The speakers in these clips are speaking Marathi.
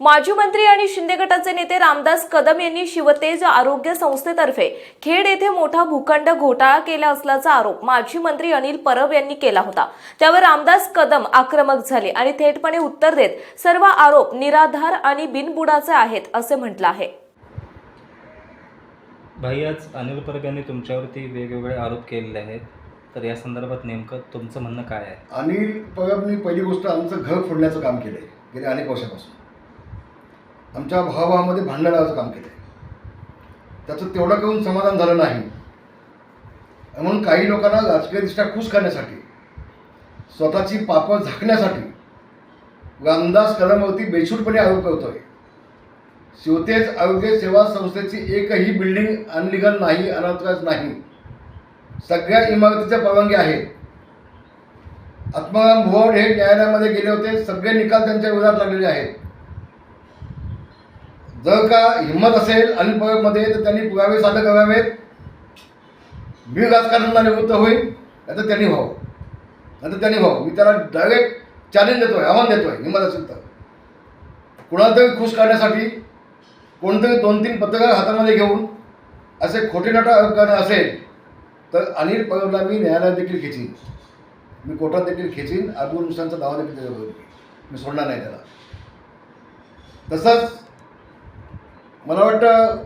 माजी मंत्री आणि शिंदे गटाचे नेते रामदास कदम यांनी शिवतेज आरोग्य संस्थेतर्फे खेड येथे मोठा भूखंड घोटाळा केला असल्याचा आरोप माजी मंत्री अनिल परब यांनी केला होता. त्यावर रामदास कदम आक्रमक झाले आणि थेटपणे उत्तर देत सर्व आरोप निराधार आणि बिनबुडाचे आहेत असे म्हटलं आहे. भाई आज अनिल परब यांनी तुमच्यावरती वेगवेगळे आरोप केलेले आहेत. तर या संदर्भात नेमकं तुमचं म्हणणं काय आहे? अनिल परबनी पहिली गोष्ट आमचं घर फोडण्याचं काम केलं आहे गेल्या अनेक वर्षापासून. आमच्या भावामध्ये भांडणाचं काम केलं आहे त्याचं तेवढं करून समाधान झालं नाही. म्हणून काही लोकांना राजकीयदृष्ट्या खुश करण्यासाठी स्वतःची पापं झाकण्यासाठी रामदास कदमवरती बेछूटपणे आरोप करतोय. शिवतेज आरोग्य सेवा संस्थेची एकही बिल्डिंग अनलिगल नाही अनऑथराईज नाही. सगळ्या इमारतीच्या परवानगी आहेत. आत्माराम भुवाड हे न्यायालयामध्ये गेले होते. सगळे निकाल त्यांच्या विरोधात लागलेले आहेत. जर का हिंमत असेल अनिल परबमध्ये तर त्यांनी पुरावे सादर करावेत. मी राजकारणाला निवृत्त होईल नाही तर त्यांनी व्हावं. नाही तर त्यांनी व्हावं. मी त्याला डायरेक्ट चॅलेंज देतोय आव्हान देतोय हिंमत असेल तर. कुणाला तरी खुश काढण्यासाठी कोणतरी दोन तीन पत्रकार हातामध्ये घेऊन असे खोटे नाटा करणं असेल तर अनिल परबला मी न्यायालयात देखील खेचीन. मी कोर्टात देखील खेचीन. अबू नुकसानचा दावा देखील मी सोडणार नाही त्याला. तसंच मला वाटतं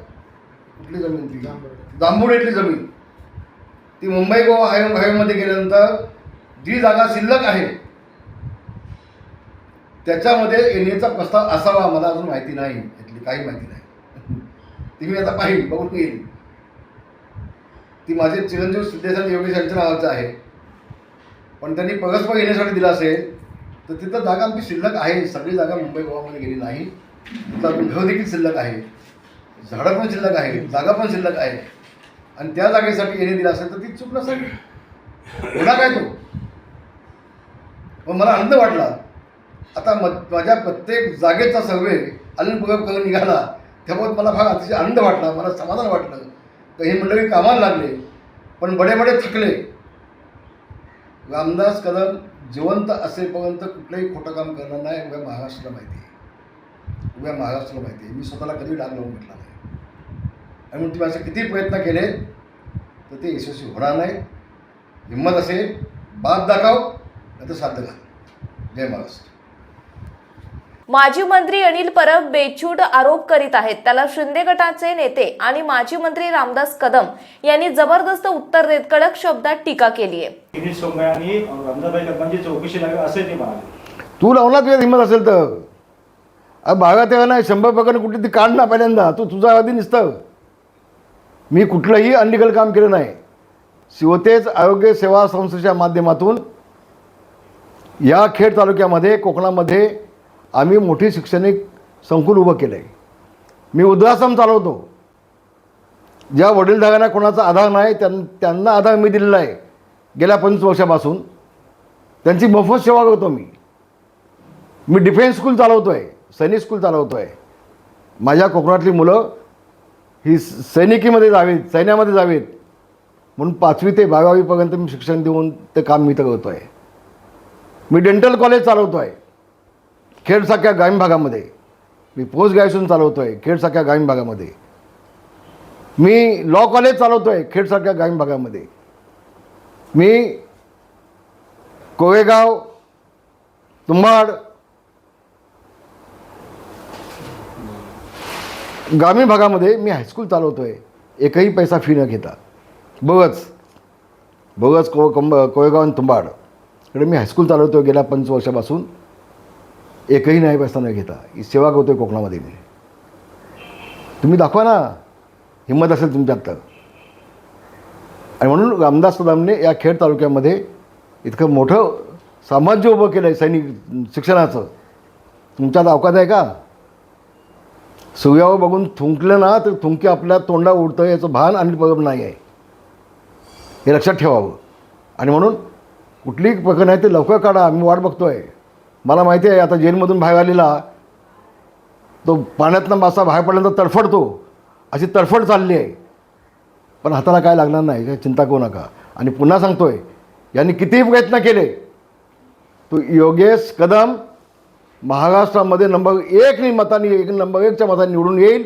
कुठली जमीन ती? जांभूळ इथली जमीन. ती मुंबई गोवा हायवे हायवेमध्ये गेल्यानंतर जी जागा शिल्लक आहे त्याच्यामध्ये येण्याचा प्रस्ताव असावा मला अजून माहिती नाही. यातली काही माहिती नाही. ती मी आता पाहिजे बघून येईल ती माझे चिरंजीव सिद्धेश्वर योगेश यांच्या नावाचं आहे. पण त्यांनी परस्पर येण्यासाठी दिला असेल तर तिथं जागा आमची शिल्लक आहे. सगळी जागा मुंबई गोवामध्ये गेली नाही. तिथं अजून घर देखील शिल्लक आहे. झाडं पण शिल्लक आहे जागा पण शिल्लक आहे. आणि त्या जागेसाठी येणे दिला असेल तर ती चूक नसेल होणार काय तो? पण मला आनंद वाटला. आता म माझ्या प्रत्येक जागेचा सर्वे अनिल पुरब करून निघाला. त्यामुळे मला फार अतिशय आनंद वाटला मला समाधान वाटलं. तर हे मंडळी कामाला लागले पण बडे बडे थकले. रामदास कदम जिवंत असेपर्यंत कुठलंही खोटं काम करणार नाही उभ्या महाराष्ट्राला माहिती आहे. उभ्या महाराष्ट्राला माहिती आहे. मी स्वतःला कधी डाग लावून म्हटला नाही. आणि म्हणून तुम्ही असे किती प्रयत्न केले तर ते यशस्वी होणार नाही. हिंमत असेल बाद दाखव नाही तर साध्य घाल जय महाराष्ट्र. माजी मंत्री अनिल परब बेछूट आरोप करीत आहेत. त्याला शिंदे गटाचे नेते आणि माजी मंत्री रामदास कदम यांनी जबरदस्त उत्तर देत कडक शब्दात टीका केली आहे. ते लावला तुझ्या हिंमत असेल तर. तेव्हा नाही शंभर प्रकारे कुठे ती काढ ना पहिल्यांदा. तू तुझा आधी निसतं. मी कुठलंही अनलिगल काम केलं नाही. शिवतेज आरोग्य सेवा संस्थेच्या माध्यमातून या खेड तालुक्यामध्ये कोकणामध्ये आम्ही मोठी शैक्षणिक संकुल उभं केलं आहे मी वृद्धाश्रम चालवतो. ज्या वडीलधाऱ्यांना कोणाचा आधार नाही त्यां त्यांना आधार मी दिलेला आहे. गेल्या पंचवीस वर्षापासून. त्यांची मोफत सेवा करतो मी. मी डिफेन्स स्कूल चालवतो आहे सैनिक स्कूल चालवतो आहे माझ्या कोकणातली मुलं ही स- सैनिकीमध्ये जावीत सैन्यामध्ये जावीत. म्हणून पाचवी ते बारावीपर्यंत मी शिक्षण देऊन ते काम मी तर करतो आहे मी डेंटल कॉलेज चालवतो आहे खेडसारख्या ग्रामीण भागामध्ये. मी पोस्ट ग्रॅज्युएशन चालवतो आहे खेडसारख्या ग्रामीण भागामध्ये. मी लॉ कॉलेज चालवतो आहे खेडसारख्या ग्रामीण भागामध्ये. मी कोवेगाव तुंबाड ग्रामीण भागामध्ये मी हायस्कूल चालवतो आहे एकही पैसा फी न घेता. बघच. बघच को कंब कोळेगाव आणि तुंबाड. इकडे मी हायस्कूल चालवतो आहे गेल्या पंच वर्षापासून. एकही नाही पैसा न घेता. ही सेवा करतो आहे कोकणामध्ये मी. तुम्ही दाखवा ना. हिंमत असेल तुमच्यात तर. आणि म्हणून रामदास कदमने या खेड तालुक्यामध्ये इतकं मोठं साम्राज्य उभं केलं आहे सैनिक शिक्षणाचं. तुमच्यात अवकात आहे का? सूर्यावर बघून थुंकलं ना तर थुंकी आपल्या तोंडा उडतं याचं भान आणि बघत नाही आहे. हे लक्षात ठेवावं. आणि म्हणून कुठली प्रकरण आहे ते लवकर काढा. मी वाट बघतो आहे मला माहिती आहे आता जेलमधून बाहेर आलेला तो पाण्यातनं मासा बाहेर पडल्यानंतर तडफडतो. अशी तडफड चालली आहे. पण हाताला काय लागणार नाही काय चिंता करू नका. आणि पुन्हा सांगतोय यांनी कितीही प्रयत्न केले तो योगेश कदम महाराष्ट्रामध्ये नंबर एक मतांनी एक नंबर एकच्या मतांनी निवडून येईल.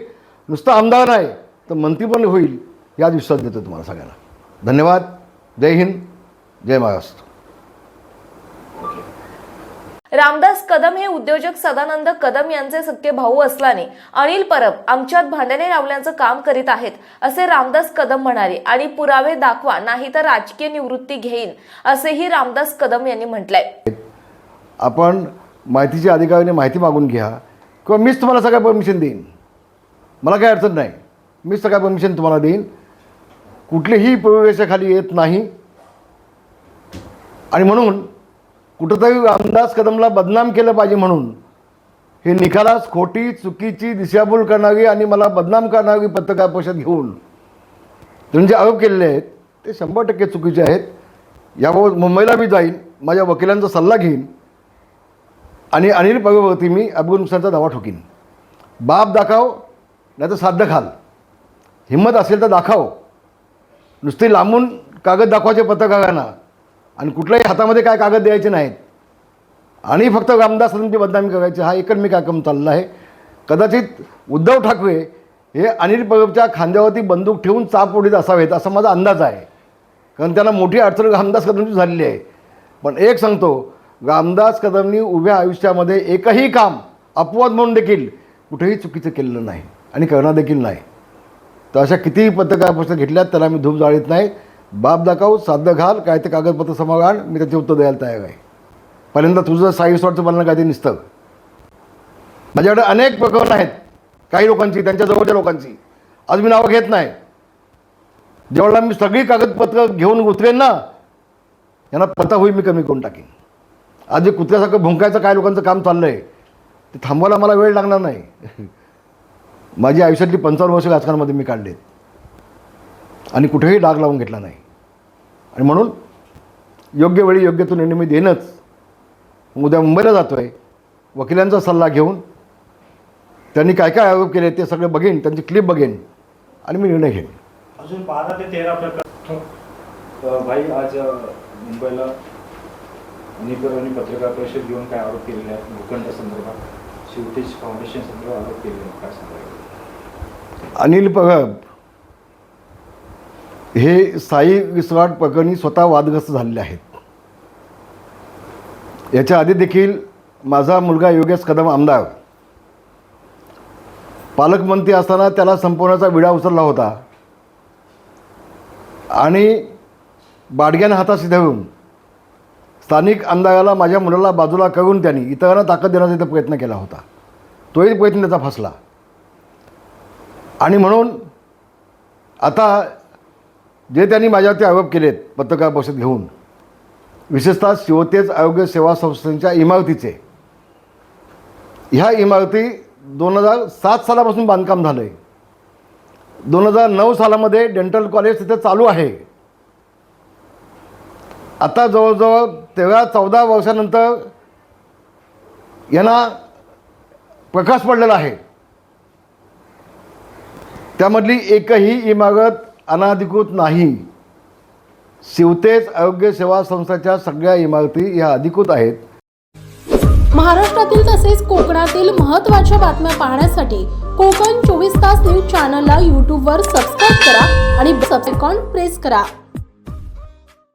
नुसतं आमदार नाही तर मंत्री पण होईल यात विश्वास देतो तुम्हाला सगळ्यांना. धन्यवाद. जय हिंद. जय महाराष्ट्र. रामदास कदम हे उद्योजक सदानंद कदम यांचे सख्खे भाऊ असल्याने अनिल परब आमच्यात भांडणे लावण्याचं काम करीत आहेत असे रामदास कदम म्हणाले. आणि पुरावे दाखवा नाही तर राजकीय निवृत्ती घेईन असेही रामदास कदम यांनी म्हटलंय. आपण माहितीच्या अधिकाऱ्याने माहिती मागून घ्या किंवा मीच तुम्हाला सगळं परमिशन देईन. मला काही अडचण नाही. मीच सगळं परमिशन तुम्हाला देईन. कुठलीही प्रवेशाखाली येत नाही. आणि म्हणून कुठंतरी रामदास कदमला बदनाम केलं पाहिजे म्हणून हे निकालास खोटी चुकीची दिशाभूल करणारी आणि मला बदनाम करणारी पत्रकार परिषद घेऊन त्यांनी जे आरोप केलेले आहेत ते शंभर टक्के चुकीचे आहेत. याबाबत मुंबईला मी जाईन माझ्या वकिलांचा सल्ला घेईन. आणि अनिल पगवती मी अब्दुल नुकसानचा दावा ठोकीन. बाप दाखव नाही तर साध्य खाल. हिंमत असेल तर दाखव. नुसती लांबून कागद दाखवायचे पत्रकारांना आणि कुठल्याही हातामध्ये काय कागद द्यायचे नाहीत. आणि फक्त रामदास कदमची बदनामी करायची हा एकच मी कार्यक्रम चालला आहे. कदाचित उद्धव ठाकरे हे अनिल पगबच्या खांद्यावरती बंदूक ठेवून चाप ओढीत असावेत असा माझा अंदाज आहे. कारण त्यांना मोठी अडचण रामदास कदमची झालेली आहे. पण एक सांगतो रामदास कदमनी उभ्या आयुष्यामध्ये एकही काम अपवाद म्हणून देखील कुठेही चुकीचं केलेलं नाही आणि करणार देखील नाही. तर अशा कितीही पत्रकार घेतल्यात त्याला मी धूप जाळीत नाही. बाप दाखव साधं घाल काय ते कागदपत्र समोर आण मी त्याचे उत्तर द्यायला तयार आहे. पहिल्यांदा तुझं साई स्वरचं बोलणं काय ते निसतं. माझ्याकडे अनेक प्रकरणं आहेत काही लोकांची त्यांच्या जवळच्या लोकांची. आज मी नावं घेत नाही. जेवढा मी सगळी कागदपत्र घेऊन उतरेन ना यांना पता होईल मी कमी करून टाकेन. आज कुत्र्यासारखं भुंकायचं काय लोकांचं काम चाललं आहे ते थांबवायला मला वेळ लागणार नाही. माझी आयुष्यातली पंचावन्न वर्ष राजकारणामध्ये मी काढलेत. आणि कुठेही डाग लावून घेतला नाही. आणि म्हणून योग्य वेळी योग्य तो निर्णय मी देणंच उद्या मुंबईला जातो आहे वकिलांचा सल्ला घेऊन त्यांनी काय काय आरोप केले ते सगळे बघेन त्यांची क्लिप बघेन आणि मी निर्णय घेईन. अजून बारा ते तेरा प्रकार. भाई आज मुंबईला अनिल पत्रकार परिषद घेऊन काय आरोप केलेले आहेत? भूखंड संदर्भात शिवतेज फाउंडेशन संदर्भात आरोप केलेले आहेत काय सांगायचं अनिल पगब हे साई विस्वाट प्रकरणी स्वतः वादग्रस्त झालेले आहेत. याच्या आधी देखील माझा मुलगा योगेश कदम आमदार. पालकमंत्री असताना त्याला संपवण्याचा विडा उचलला होता. आणि बाडग्यानं हाताशी धरून स्थानिक आमदाराला माझ्या मुलाला बाजूला करून त्यांनी इतरांना ताकद देण्याचा इथं प्रयत्न केला होता. तोही प्रयत्न त्याचा फसला. आणि म्हणून आता जे त्यांनी माझ्यावरती आरोप केलेत पत्रकार परिषद घेऊन विशेषतः शिवतेज आरोग्य सेवा संस्थेच्या इमारतीचे ह्या इमारती दोन हजार सात सालापासून बांधकाम झालं आहे दोन हजार नऊ सालामध्ये डेंटल कॉलेज तिथे चालू आहे. आता जवळजवळ तेव्हा चौदा वर्षानंतर यांना प्रकाश पडलेला आहे. त्यामधली एकही इमारत अनाधिकृत नाही. शिवतेज आरोग्य सेवा संस्थेच्या सगळ्या इमारती ह्या अधिकृत आहेत. महाराष्ट्रातील तसेच कोकणातील महत्त्वाच्या बातम्या पाहण्यासाठी कोकण चोवीस तास न्यूज चॅनलला यूट्यूबवर सबस्क्राईब करा आणि सबसेकॉन प्रेस करा.